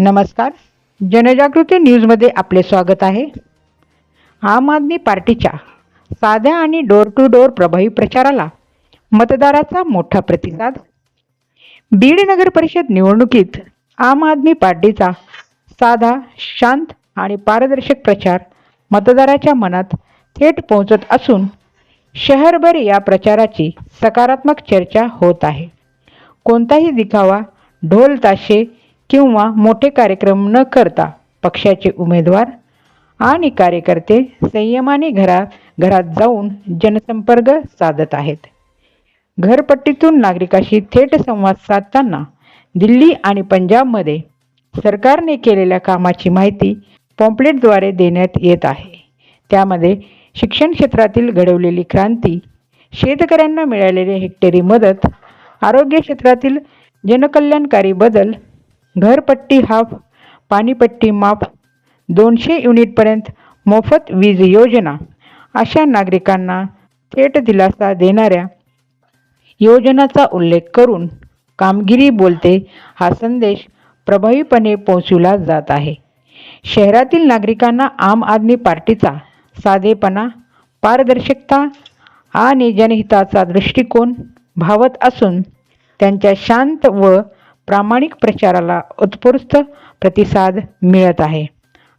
नमस्कार. जनजागृती न्यूजमध्ये आपले स्वागत आहे. आम आदमी पार्टीच्या साध्या आणि डोर टू डोर प्रभावी प्रचाराला मतदाराचा मोठा प्रतिसाद. बीड नगर परिषद निवडणुकीत आम आदमी पार्टीचा साधा शांत आणि पारदर्शक प्रचार मतदाराच्या मनात थेट पोहोचत असून शहरभर या प्रचाराची सकारात्मक चर्चा होत आहे. कोणताही दिखावा ढोल ताशे किंवा मोठे कार्यक्रम न करता पक्षाचे उमेदवार आणि कार्यकर्ते संयमाने घरा घरात जाऊन जनसंपर्क साधत आहेत. घरपट्टीतून नागरिकाशी थेट संवाद साधताना दिल्ली आणि पंजाबमध्ये सरकारने केलेल्या कामाची माहिती पॉम्पलेटद्वारे देण्यात येत आहे. त्यामध्ये शिक्षण क्षेत्रातील घडवलेली क्रांती शेतकऱ्यांना मिळालेली हेक्टरी मदत आरोग्य क्षेत्रातील जनकल्याणकारी बदल घरपट्टी हाफ पाणीपट्टी माफ दोनशे युनिटपर्यंत मोफत वीज योजना. अशा नागरिकांना थेट दिलासा देणाऱ्या योजनाचा उल्लेख करून कामगिरी बोलते हा संदेश प्रभावीपणे पोहोचवला जात आहे. शहरातील नागरिकांना आम आदमी पार्टीचा साधेपणा पारदर्शकता आणि जनहिताचा दृष्टिकोन भावत असून त्यांच्या शांत व प्रामाणिक प्रचाराला उत्स्फूर्त प्रतिसाद मिळत आहे.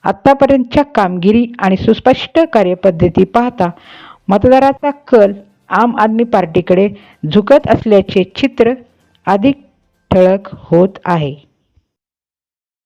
आत्तापर्यंतच्या कामगिरी आणि सुस्पष्ट कार्यपद्धती पाहता मतदाराचा कल आम आदमी पार्टीकडे झुकत असल्याचे चित्र अधिक ठळक होत आहे.